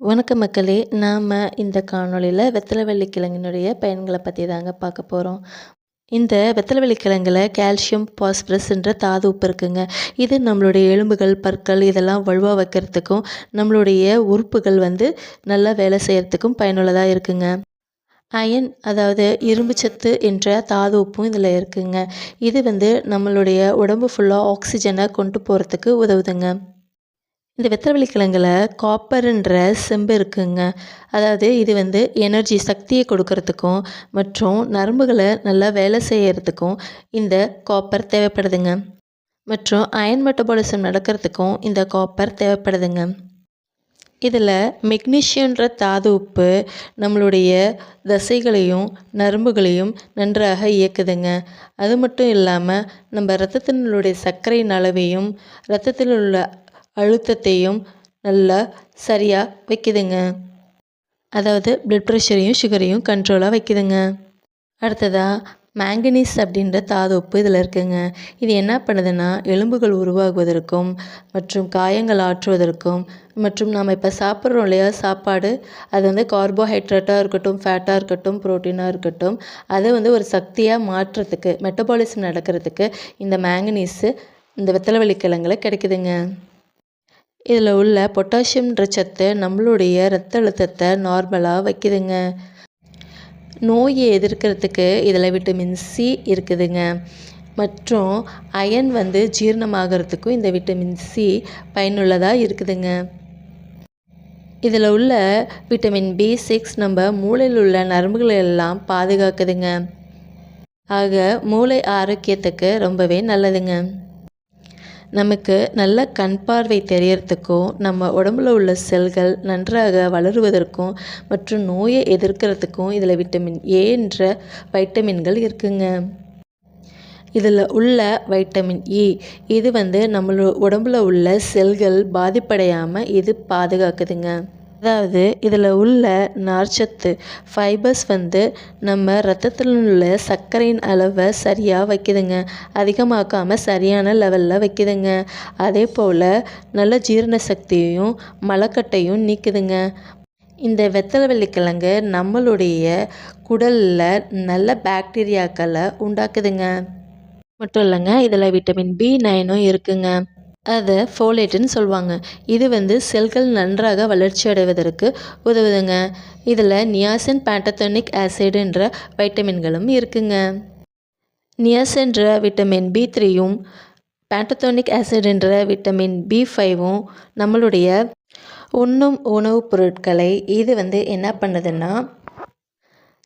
வணக்கம் மக்களே. நாம் இந்த காணொளியில் வெத்தலை வெள்ளிக்கிழங்கினுடைய பயன்களை பற்றி தாங்க பார்க்க போகிறோம் இந்த வெத்தலை கிழங்கில் கால்சியம் பாஸ்பரஸ்ன்ற தாது உப்பு இருக்குங்க. இது நம்மளுடைய எலும்புகள் பற்கள் இதெல்லாம் வலுவாக வைக்கிறதுக்கும் நம்மளுடைய உறுப்புகள் வந்து நல்லா வேலை செய்கிறதுக்கும் பயனுள்ளதாக இருக்குங்க. அயன் அதாவது இரும்பு சத்து என்ற தாது உப்பும் இதில் இருக்குங்க. இது வந்து நம்மளுடைய உடம்பு ஃபுல்லாக ஆக்சிஜனை கொண்டு போகிறதுக்கு உதவுதுங்க. இந்த வெத்தலை கிழங்கில் காப்பருன்ற செம்பு இருக்குங்க. அதாவது இது வந்து எனர்ஜி சக்தியை கொடுக்கறதுக்கும் மற்றும் நரம்புகளை நல்லா வேலை செய்கிறதுக்கும் இந்த காப்பர் தேவைப்படுதுங்க. மற்றும் அயன் மெட்டபாலிசம் நடக்கிறதுக்கும் இந்த காப்பர் தேவைப்படுதுங்க. இதில் மெக்னீஷியன்ற தாது உப்பு நம்மளுடைய தசைகளையும் நரம்புகளையும் நன்றாக இயக்குதுங்க. அது மட்டும் இல்லாமல் நம்ம ரத்தத்தினுடைய சர்க்கரையின் அளவையும் ரத்தத்தில் உள்ள அழுத்தத்தையும் நல்லா சரியாக வைக்குதுங்க. அதாவது ப்ளட் ப்ரெஷரையும் சுகரையும் கண்ட்ரோலாக வைக்குதுங்க. அடுத்ததாக மேங்கனீஸ் அப்படின்ற தாது உப்பு இதில் இருக்குங்க. இது என்ன பண்ணுதுன்னா எலும்புகள் உருவாகுவதற்கும் மற்றும் காயங்கள் ஆற்றுவதற்கும் மற்றும் நாம் இப்போ சாப்பிட்றோம் இல்லையா சாப்பாடு அது வந்து கார்போஹைட்ரேட்டாக இருக்கட்டும் ஃபேட்டாக இருக்கட்டும் ப்ரோட்டீனாக இருக்கட்டும் அதை வந்து ஒரு சக்தியாக மாற்றுறதுக்கு மெட்டபாலிசம் நடக்கிறதுக்கு இந்த மேங்கனீஸு இந்த வெத்தலை கிழங்குல கிடைக்குதுங்க. இதில் உள்ள பொட்டாசியம்ன்ற சத்து நம்மளுடைய ரத்த அழுத்தத்தை நார்மலாக வைக்குதுங்க. நோயை எதிர்க்கிறதுக்கு இதில் விட்டமின் சி இருக்குதுங்க. மற்றும் அயன் வந்து ஜீரணமாகறதுக்கும் இந்த விட்டமின் சி பயனுள்ளதாக இருக்குதுங்க. இதில் உள்ள விட்டமின் பி சிக்ஸ் நம்ம மூளையில் உள்ள நரம்புகளை எல்லாம் பாதுகாக்குதுங்க. ஆக மூளை ஆரோக்கியத்துக்கு ரொம்பவே நல்லதுங்க. நமக்கு நல்ல கண் பார்வை தெரியறதுக்கும் நம்ம உடம்புல உள்ள செல்கள் நன்றாக வளருவதற்கும் மற்றும் நோயை எதிர்க்கிறதுக்கும் இதில் விட்டமின் ஏன்ற வைட்டமின்கள் இருக்குங்க. இதில் உள்ள வைட்டமின் இ e, இது வந்து நம்மளோட உடம்புல உள்ள செல்கள் பாதிப்படையாமல் இது பாதுகாக்குதுங்க. அதாவது இதில் உள்ள நார்ச்சத்து ஃபைபர்ஸ் வந்து நம்ம ரத்தத்தில் உள்ள சர்க்கரையின் அளவை சரியாக வைக்குதுங்க. அதிகமாக்காமல் சரியான லெவலில் வைக்குதுங்க. அதே போல் நல்ல ஜீரண சக்தியையும் மலக்கட்டையும் நீக்குதுங்க. இந்த வெத்தலை வெள்ளிக்கிழங்கு நம்மளுடைய குடலில் நல்ல பாக்டீரியாக்களை உண்டாக்குதுங்க. மட்டும் இல்லைங்க இதில் விட்டமின் பி நைனும் இருக்குங்க. அதை ஃபோலேட்டுன்னு சொல்லுவாங்க இது வந்து செல்கள் நன்றாக வளர்ச்சி அடைவதற்கு உதவுதுங்க. இதில் நியாசின் பேண்டத்தோனிக் ஆசிடுன்ற வைட்டமின்களும் இருக்குங்க. நியாசின்ற விட்டமின் பி த்ரீயும் பேண்டத்தோனிக் ஆசிடுன்ற விட்டமின் பி ஃபைவும் நம்மளுடைய உண்ணும் உணவுப் பொருட்களை இது வந்து என்ன பண்ணுதுன்னா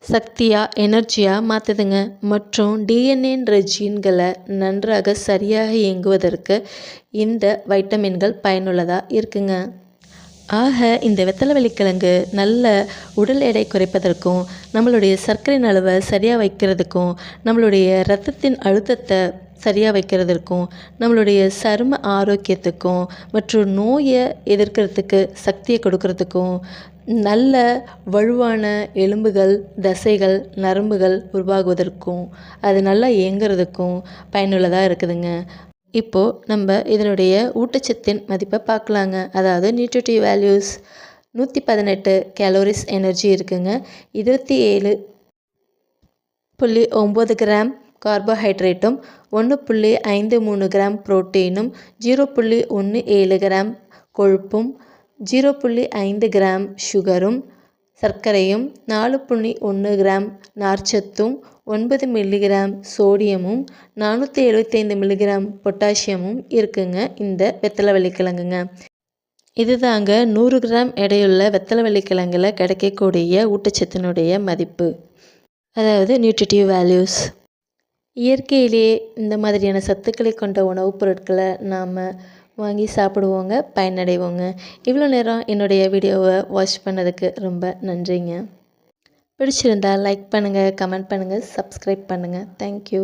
சக்தியாக எனர்ஜியாக மாற்றுதுங்க மற்றும் டிஎன்ஏன்ற ஜீன்களை நன்றாக சரியாக இயங்குவதற்கு இந்த வைட்டமின்கள் பயனுள்ளதாக இருக்குங்க. ஆக இந்த வெத்தலை வெள்ளிக்கிழங்கு நல்ல உடல் எடை குறைப்பதற்கும் நம்மளுடைய சர்க்கரையின் அளவை சரியாக வைக்கிறதுக்கும் நம்மளுடைய ரத்தத்தின் அழுத்தத்தை சரியாக வைக்கிறதுக்கும் நம்மளுடைய சரும ஆரோக்கியத்துக்கும் மற்றும் நோயை எதிர்க்கிறதுக்கு சக்தியை கொடுக்கறதுக்கும் நல்ல வலுவான எலும்புகள் தசைகள் நரம்புகள் உருவாகுவதற்கும் அது நல்லா இயங்குறதுக்கும் பயனுள்ளதாக இருக்குதுங்க. இப்போது நம்ம இதனுடைய ஊட்டச்சத்தின் மதிப்பை பார்க்கலாங்க. அதாவது நியூட்ரிட்டிவ் வேல்யூஸ் நூற்றி பதினெட்டு கேலோரிஸ் எனர்ஜி இருக்குங்க. இருபத்தி ஏழு புள்ளி ஒம்பது கிராம் கார்போஹைட்ரேட்டும் ஒன்று புள்ளி ஐந்து மூணு கிராம் புரோட்டீனும் ஜீரோ புள்ளி ஒன்று ஏழு கிராம் கொழுப்பும் ஜீரோ புள்ளி ஐந்து கிராம் சுகரும் சர்க்கரையும் நாலு புள்ளி ஒன்று கிராம் நார்ச்சத்தும் ஒன்பது மில்லிகிராம் சோடியமும் நானூற்றி எழுபத்தைந்து மில்லிகிராம் பொட்டாசியமும் இருக்குங்க இந்த வெத்தலை வெள்ளிக்கிழங்குங்க இது தாங்க நூறு கிராம் எடையுள்ள வெத்தலை வெள்ளிக்கிழங்கில் கிடைக்கக்கூடிய ஊட்டச்சத்தினுடைய மதிப்பு. அதாவது நியூட்ரிட்டிவ் வேல்யூஸ் இயற்கையிலேயே இந்த மாதிரியான சத்துக்களை கொண்ட உணவுப் பொருட்களை நாம் வாங்கி சாப்பிடுவோங்க பயனடைவோங்க. இவ்வளோ நேரம் என்னுடைய வீடியோவை வாட்ச் பண்ணதுக்கு ரொம்ப நன்றிங்க. பிடிச்சிருந்தால் லைக் பண்ணுங்கள் கமெண்ட் பண்ணுங்கள் சப்ஸ்கிரைப் பண்ணுங்கள் தேங்க்யூ